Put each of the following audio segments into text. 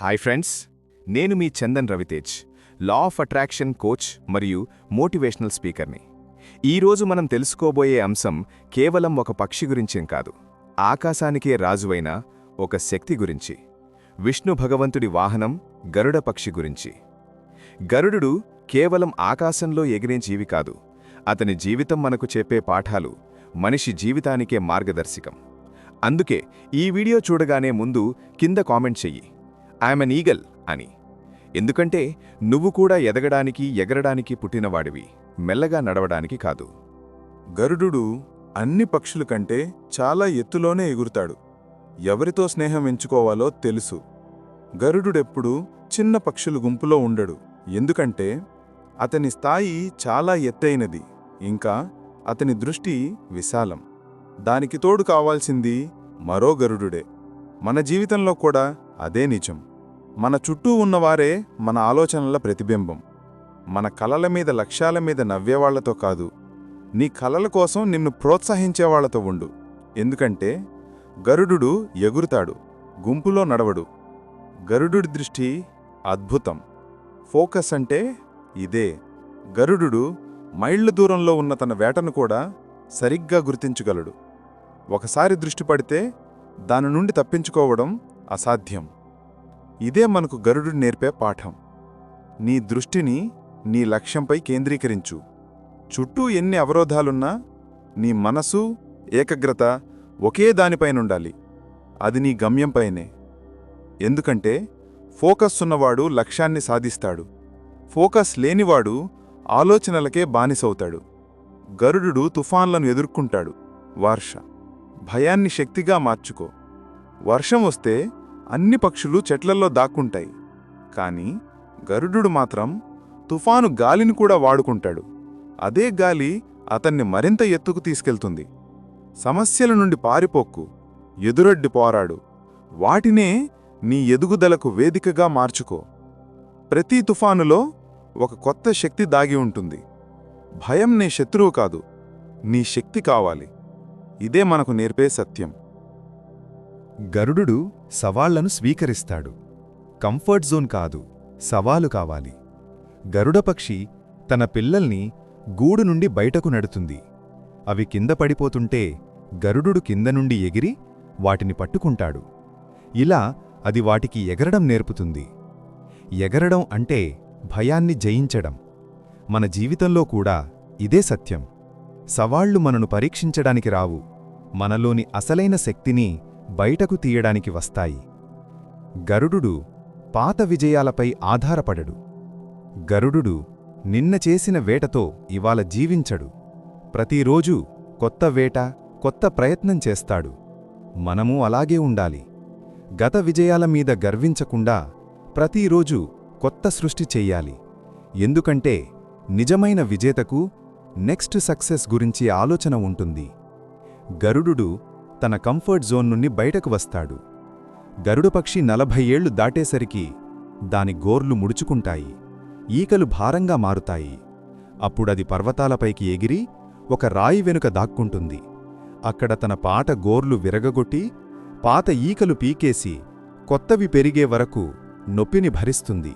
Hi friends నేను మీ Chandan Ravitej law of attraction coach మరియు motivational స్పీకర్ని. ఈరోజు మనం తెలుసుకోబోయే అంశం కేవలం ఒక పక్షి గురించేం కాదు ఆకాశానికే రాజువైన ఒక శక్తి గురించి విష్ణు భగవంతుడి వాహనం గరుడ పక్షి గురించి. గరుడు కేవలం ఆకాశంలో ఎగిరే జీవి కాదు అతని జీవితం మనకు చెప్పే పాఠాలు మనిషి జీవితానికే మార్గదర్శకం. అందుకే ఈ వీడియో చూడగానే ముందు కింద కామెంట్ చెయ్యి. ఐఎమ్ అన్ ఈగల్ అని. ఎందుకంటే నువ్వు కూడా ఎదగడానికి ఎగరడానికి పుట్టినవాడివి. మెల్లగా నడవడానికి కాదు. గరుడు అన్ని పక్షుల కంటే చాలా ఎత్తులోనే ఎగురుతాడు. ఎవరితో స్నేహం ఎంచుకోవాలో తెలుసు. గరుడుడెప్పుడు చిన్న పక్షుల గుంపులో ఉండడు. ఎందుకంటే అతని స్థాయి చాలా ఎత్తైనది. ఇంకా అతని దృష్టి విశాలం. దానికి తోడు కావాల్సింది మరో గరుడుడే. మన జీవితంలో కూడా అదే నిజం. మన చుట్టూ ఉన్నవారే మన ఆలోచనల ప్రతిబింబం. మన కలల మీద లక్ష్యాల మీద నవ్వేవాళ్ళతో కాదు నీ కలల కోసం నిన్ను ప్రోత్సహించేవాళ్ళతో ఉండు. ఎందుకంటే గరుడు ఎగురుతాడు గుంపులో నడవడు. గరుడు దృష్టి అద్భుతం. ఫోకస్ అంటే ఇదే. గరుడు మైళ్ళ దూరంలో ఉన్న తన వేటను కూడా సరిగ్గా గుర్తించగలడు. ఒకసారి దృష్టి పడితే దాని నుండి తప్పించుకోవడం అసాధ్యం. ఇదే మనకు గరుడు నేర్పే పాఠం. నీ దృష్టిని నీ లక్ష్యంపై కేంద్రీకరించు. చుట్టూ ఎన్ని అవరోధాలున్నా నీ మనసు ఏకాగ్రత ఒకే దానిపైనుండాలి. అది నీ గమ్యంపైనే. ఎందుకంటే ఫోకస్ ఉన్నవాడు లక్ష్యాన్ని సాధిస్తాడు. ఫోకస్ లేనివాడు ఆలోచనలకే బానిసవుతాడు. గరుడు తుఫాన్లను ఎదుర్కొంటాడు. వర్ష. భయాన్ని శక్తిగా మార్చుకో. వర్షం వస్తే అన్ని పక్షులు చెట్లల్లో దాక్కుంటాయి. కాని గరుడు మాత్రం తుఫాను గాలిని కూడా వాడుకుంటాడు. అదే గాలి అతన్ని మరింత ఎత్తుకు తీసుకెళ్తుంది. సమస్యల నుండి పారిపోక్కు ఎదురడ్డి పోరాడు. వాటినే నీ ఎదుగుదలకు వేదికగా మార్చుకో. ప్రతి తుఫానులో ఒక కొత్త శక్తి దాగి ఉంటుంది. భయం నీ శత్రువు కాదు. నీ శక్తి కావాలి. ఇదే మనకు నేర్పే సత్యం. గరుడు సవాళ్ళను స్వీకరిస్తాడు. కంఫర్ట్ జోన్ కాదు సవాలు కావాలి. గరుడపక్షి తన పిల్లల్ని గూడు నుండి బయటకు నడుతుంది. అవి కింద పడిపోతుంటే గరుడు కింద నుండి ఎగిరి వాటిని పట్టుకుంటాడు. ఇలా అది వాటికి ఎగరడం నేర్పుతుంది. ఎగరడం అంటే భయాన్ని జయించడం. మన జీవితంలో కూడా ఇదే సత్యం. సవాళ్ళు మనను పరీక్షించడానికి రావు. మనలోని అసలైన శక్తిని బయటకు తీయడానికి వస్తాయి. గరుడు పాత విజయాలపై ఆధారపడడు. గరుడు నిన్న చేసిన వేటతో ఇవాళ జీవించడు. ప్రతిరోజూ కొత్త వేట కొత్త ప్రయత్నం చేస్తాడు. మనము అలాగే ఉండాలి. గత విజయాల మీద గర్వించకుండా ప్రతిరోజు కొత్త సృష్టి చెయ్యాలి ఎందుకంటే నిజమైన విజేతకు నెక్స్ట్ సక్సెస్ గురించి ఆలోచన ఉంటుంది. గరుడు తన కంఫర్ట్ జోన్ నుండి బయటకు వస్తాడు. గరుడపక్షి నలభై ఏళ్ళు దాటేసరికి దాని గోర్లు ముడుచుకుంటాయి. ఈకలు భారంగా మారుతాయి. అప్పుడది పర్వతాలపైకి ఎగిరి ఒక రాయి వెనుక దాక్కుంటుంది. అక్కడ తన పాట గోర్లు విరగగొట్టి పాత ఈకలు పీకేసి కొత్తవి పెరిగే వరకు నొప్పిని భరిస్తుంది.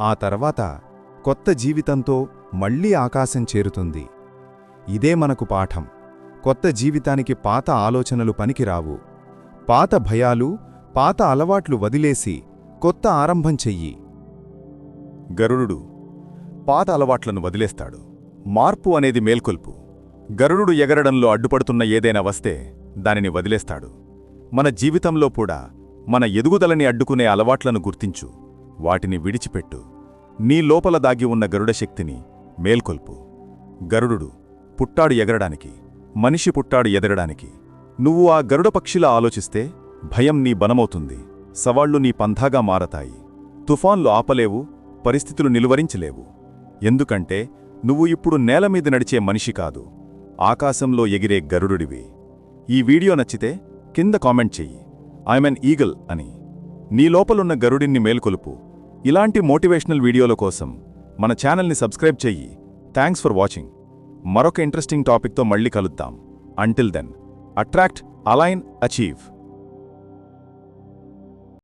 ఆ తర్వాత కొత్త జీవితంతో మళ్ళీ ఆకాశం చేరుతుంది. ఇదే మనకు పాఠం. కొత్త జీవితానికి పాత ఆలోచనలు పనికిరావు. పాత భయాలు పాత అలవాట్లు వదిలేసి కొత్త ఆరంభం చెయ్యి. గరుడు పాత అలవాట్లను వదిలేస్తాడు. మార్పు అనేది మేల్కొల్పు. గరుడు ఎగరడంలో అడ్డుపడుతున్న ఏదైనా వస్తే దానిని వదిలేస్తాడు. మన జీవితంలో కూడా మన ఎదుగుదలని అడ్డుకునే అలవాట్లను గుర్తించు. వాటిని విడిచిపెట్టు. నీ లోపల దాగి ఉన్న గరుడ శక్తిని మేల్కొల్పు. గరుడు పుట్టాడు ఎగరడానికి. మనిషి పుట్టాడు ఎదగడానికి నువ్వు ఆ గరుడ పక్షిలా ఆలోచిస్తే భయం నీ బనమవుతుంది సవాళ్ళు నీ పంథాగా మారతాయి. తుఫాన్లు ఆపలేవు పరిస్థితులు నిలువరించలేవు. ఎందుకంటే నువ్వు ఇప్పుడు నేలమీద నడిచే మనిషి కాదు. ఆకాశంలో ఎగిరే గరుడివి ఈ వీడియో నచ్చితే కింద కామెంట్ చెయ్యి. ఐమెన్ ఈగల్ అని. నీ లోపలున్న గరుడిన్ని మేల్కొలుపు. ఇలాంటి మోటివేషనల్ వీడియోల కోసం మన ఛానల్ని సబ్స్క్రైబ్ చెయ్యి. Thanks for watching. మరొక ఇంట్రెస్టింగ్ టాపిక్తో మళ్ళీ కలుద్దాం. Until then attract align achieve